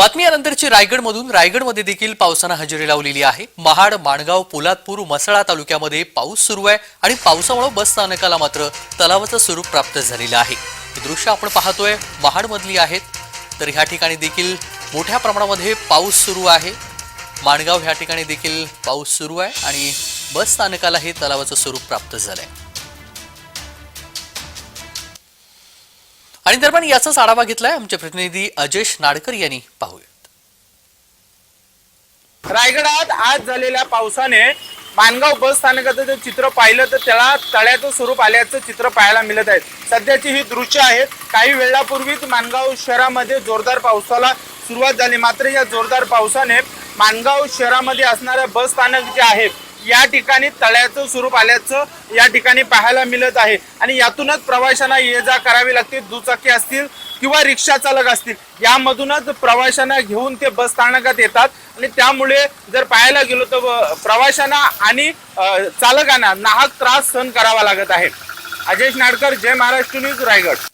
बातमीयानंतरची रायगडमधून. रायगडमध्ये देखील पावसानं हजेरी लावलेली आहे. महाड माणगाव पोलादपूर मसळा तालुक्यामध्ये पाऊस सुरू आहे आणि पावसामुळे बस स्थानकाला मात्र तलावाचं स्वरूप प्राप्त झालेलं आहे. दृश्य आपण पाहतोय. महाडमधली आहेत. तर ह्या ठिकाणी देखील मोठ्या प्रमाणामध्ये पाऊस सुरू आहे. माणगाव ह्या ठिकाणी देखील पाऊस सुरू आहे आणि बस स्थानकाला हे तलावाचं स्वरूप प्राप्त झालं आहे आणि दरम्यान याचाच आढावा घेतलाय आमचे प्रतिनिधी अजेश नाडकर यांनी. पाहूयात. रायगडात आज झालेल्या पावसाने मानगाव बस स्थानकाचं जर चित्र पाहिलं तर त्याला तळ्याचं स्वरूप आल्याचं चित्र पाहायला मिळत आहे. सध्याची ही दृश्य आहेत काही वेळापूर्वीच मानगाव शहरामध्ये जोरदार पावसाला सुरुवात झाली. मात्र या जोरदार पावसाने मानगाव शहरामध्ये असणाऱ्या बस स्थानक जे आहे या ठिकाणी तळ्याचं स्वरूप आल्याचं या ठिकाणी पाहायला मिळत आहे. आणि यातूनच प्रवाशांना ये जा करावी लागते दुचाकी असतील किंवा रिक्षा चालक असतील. यामधूनच प्रवाशांना घेऊन ते बस स्थानकात येतात. आणि त्यामुळे जर पाहायला गेलो तर प्रवाशांना आणि चालकांना नाहक त्रास सहन करावा लागत आहे. अजेश नाडकर जय महाराष्ट्र न्यूज रायगड.